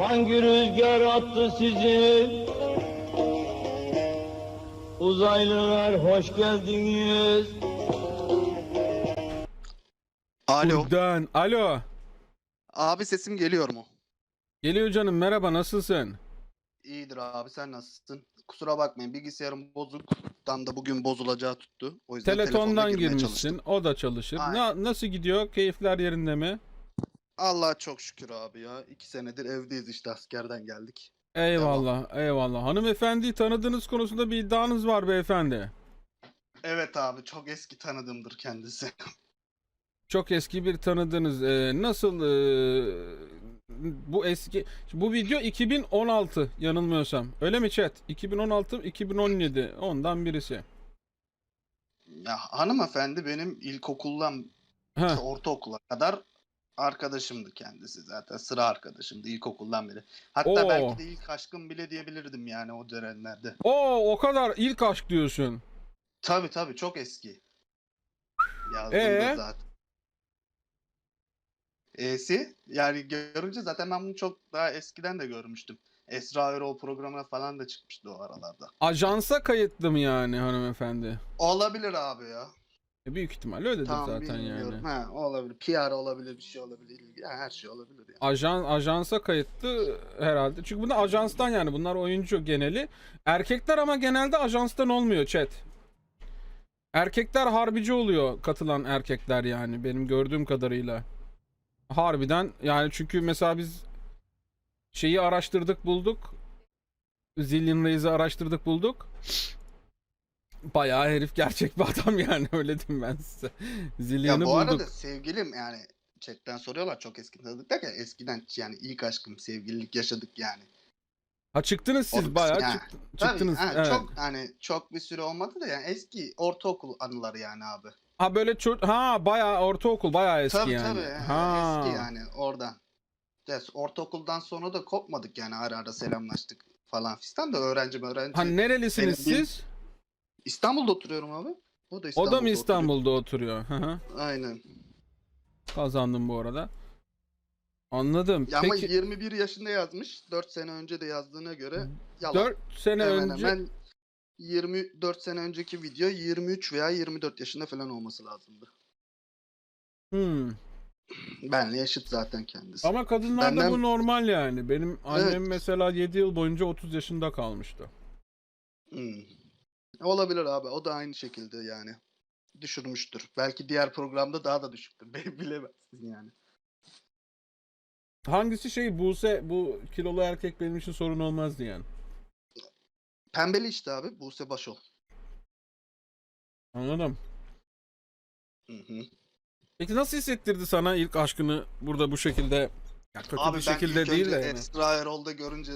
Hangi rüzgar attı sizi? Uzaylılar hoş geldiniz. Alo. Buradan. Alo. Abi sesim geliyor mu? Geliyor canım merhaba nasılsın? İyidir abi sen nasılsın? Kusura bakmayın bilgisayarım bozuk. Tam da bugün bozulacağı tuttu. O yüzden Teletondan girmişsin. çalıştım. O da çalışır. Aynen. Na- nasıl gidiyor? Keyifler yerinde mi? Allah'a çok şükür abi ya. İki senedir evdeyiz işte askerden geldik. Eyvallah, eyvallah. Hanımefendi tanıdığınız konusunda bir iddianız var beyefendi. Evet abi çok eski tanıdığımdır kendisi. Çok eski bir tanıdığınız. Ee, nasıl ee, bu eski bu video 2016 yanılmıyorsam. Öyle mi chat? 2016 2017 ondan birisi. ya hanımefendi benim ilkokuldan Ha. ortaokula kadar arkadaşımdı kendisi zaten. Sıra arkadaşımdı ilkokuldan beri. Hatta Oo. belki de ilk aşkım bile diyebilirdim yani o dönemlerde. Oo o kadar ilk aşk diyorsun. Tabii tabii çok eski. Yazdığımda Ee? zaten. E'si yani görünce zaten ben bunu çok daha eskiden de görmüştüm. Esra Erol programına falan da çıkmıştı o aralarda. Ajansa kayıtlı mı yani hanımefendi? Olabilir abi ya. E, büyük ihtimal öyledir Tam zaten bilmiyorum. yani. Ha, olabilir. PR olabilir, bir şey olabilir. Yani her şey olabilir yani. Ajan ajansa kayıtlı herhalde. Çünkü bunlar ajanstan yani bunlar oyuncu geneli. Erkekler ama genelde ajanstan olmuyor chat. Erkekler harbici oluyor katılan erkekler yani benim gördüğüm kadarıyla. Harbiden yani çünkü mesela biz şeyi araştırdık bulduk. Zillion Reis'i araştırdık bulduk. Bayağı herif gerçek bir adam yani öyle diyeyim ben size. Ya Zillion'ı bu bulduk. arada sevgilim yani chatten soruyorlar çok eski tanıdık derken eskiden yani ilk aşkım sevgililik yaşadık yani. Ha çıktınız siz Orası bayağı yani. çıktı- Tabii, çıktınız. ha, evet. çok hani çok bir süre olmadı da yani eski ortaokul anıları yani abi. Ha böyle ço- ha bayağı ortaokul bayağı eski tabii yani. tabii ha. eski yani oradan. Yes, ortaokuldan sonra da kopmadık yani ara ara selamlaştık falan fistan da öğrenci öğrenci. Ha nerelisiniz Benim siz? İstanbul'da oturuyorum abi. O da O İstanbul'da da mı oturuyor. İstanbul'da oturuyor? Hı hı. Aynen. Kazandım bu arada. Anladım. Ya ama Peki 21 yaşında yazmış. 4 sene önce de yazdığına göre yalan. 4 sene hemen önce hemen 24 sene önceki video 23 veya 24 yaşında falan olması lazımdı. Hmm. Benle eşit zaten kendisi. Ama kadınlarda Benden- bu normal yani. Benim annem Evet. mesela 7 yıl boyunca 30 yaşında kalmıştı. Hmm. Olabilir abi. O da aynı şekilde yani. Düşürmüştür. Belki diğer programda daha da düşüktür. Bilemezsin yani. Hangisi şey Buse bu kilolu erkek benim için sorun olmazdı yani. Pembeli işte abi. Buse Başol. Anladım. Hı hı. Peki nasıl hissettirdi sana ilk aşkını burada bu şekilde ya kötü Abi bir ben şekilde ilk değil önce de yani. Esra Erol'da görünce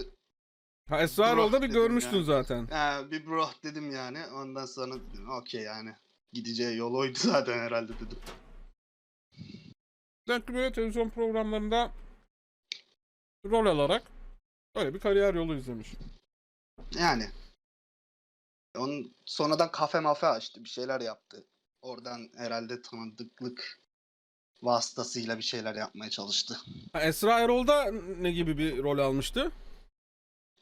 Ha Esra Erol'da bir görmüştün yani. zaten. ha, bir bro dedim yani. Ondan sonra dedim okey yani. Gideceği yol oydu zaten herhalde dedim. Demek ki böyle televizyon programlarında rol alarak öyle bir kariyer yolu izlemiş. Yani. Onun sonradan kafe mafe açtı. Bir şeyler yaptı. Oradan herhalde tanıdıklık vasıtasıyla bir şeyler yapmaya çalıştı. Ha, Esra Erol'da ne gibi bir rol almıştı?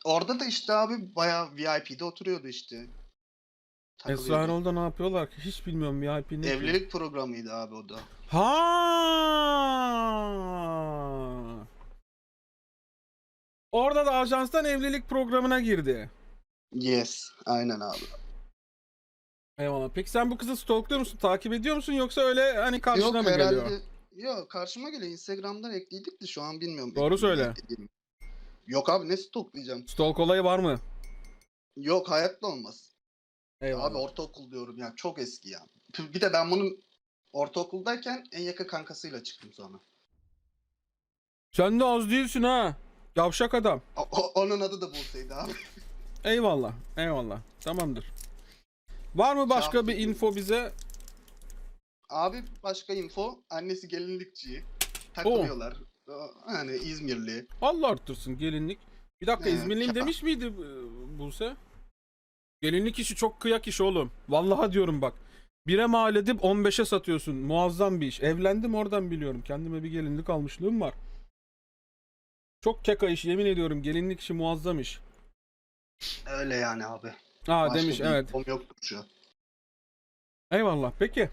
Orada da işte abi bayağı VIP'de oturuyordu işte. Takılıyordu. Esra Erol'da ne yapıyorlar ki? Hiç bilmiyorum VIP ne? Evlilik programıydı abi o da. Ha! Orada da ajanstan evlilik programına girdi. Yes. Aynen abi. Eyvallah. Peki sen bu kızı stalkluyor musun? Takip ediyor musun? Yoksa öyle hani karşına Yok mı herhalde. geliyor? Yok karşıma geliyor. Instagram'dan ekliydik de şu an bilmiyorum. Doğru söyle. ekleyeyim. Yok abi ne stalklayacağım? Stalk olayı var mı? Yok hayatta olmaz. Eyvallah. Abi ortaokul diyorum ya çok eski ya. Bir de ben bunun ortaokuldayken en yakın kankasıyla çıktım sonra. Sen de az değilsin ha. Yavşak adam. O- o- onun adı da Buse'ydi abi. Eyvallah. Eyvallah. Tamamdır. Var mı başka bir info bize? Abi başka info. Annesi gelinlikçi. Takılıyorlar. Hani İzmirli. Allah arttırsın gelinlik. Bir dakika Ee, İzmirliyim şaka. demiş miydi e, Buse? Gelinlik işi çok kıyak iş oğlum. Vallahi diyorum bak. Bire mal edip 15'e satıyorsun. Muazzam bir iş. Evlendim oradan biliyorum. Kendime bir gelinlik almışlığım var. Çok keka iş yemin ediyorum gelinlik işi muazzam iş. Öyle yani abi. Aa Başka demiş evet. yoktur şu. Eyvallah peki.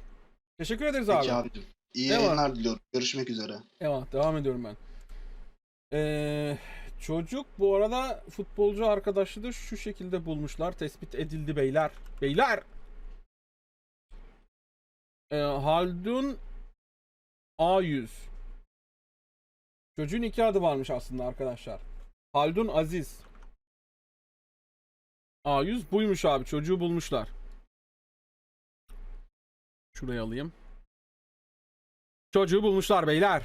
Teşekkür ederiz Peki abi. abicim. İyi Eyvallah. yayınlar diliyorum. Görüşmek üzere. Eyvallah devam ediyorum ben. Ee, çocuk bu arada futbolcu arkadaşı da şu şekilde bulmuşlar. Tespit edildi beyler. Beyler! Ee, Haldun A100. Çocuğun iki adı varmış aslında arkadaşlar. Haldun Aziz. A100 buymuş abi. Çocuğu bulmuşlar. Şurayı alayım. Çocuğu bulmuşlar beyler.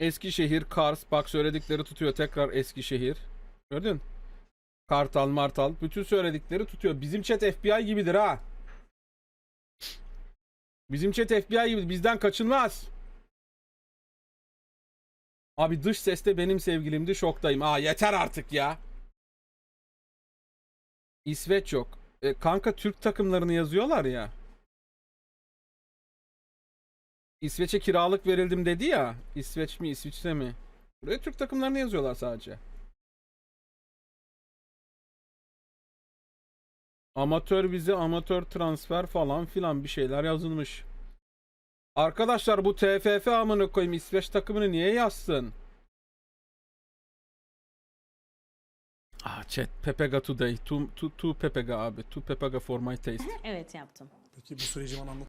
Eskişehir, Kars. Bak söyledikleri tutuyor. Tekrar Eskişehir. Gördün? Kartal, Martal. Bütün söyledikleri tutuyor. Bizim chat FBI gibidir ha. Bizim chat FBI gibi. Bizden kaçınmaz. Abi dış seste benim sevgilimdi. Şoktayım. Aa yeter artık ya. İsveç yok. E, kanka Türk takımlarını yazıyorlar ya. İsveç'e kiralık verildim dedi ya. İsveç mi İsviçre mi? Buraya Türk takımlarını yazıyorlar sadece. Amatör vize, amatör transfer falan filan bir şeyler yazılmış. Arkadaşlar bu TFF amına koyayım İsveç takımını niye yazsın? Ah chat Pepega today. Tu, tu, tu Pepega abi. Tu Pepega for my taste. Evet yaptım. Peki bu süreci bana anlat.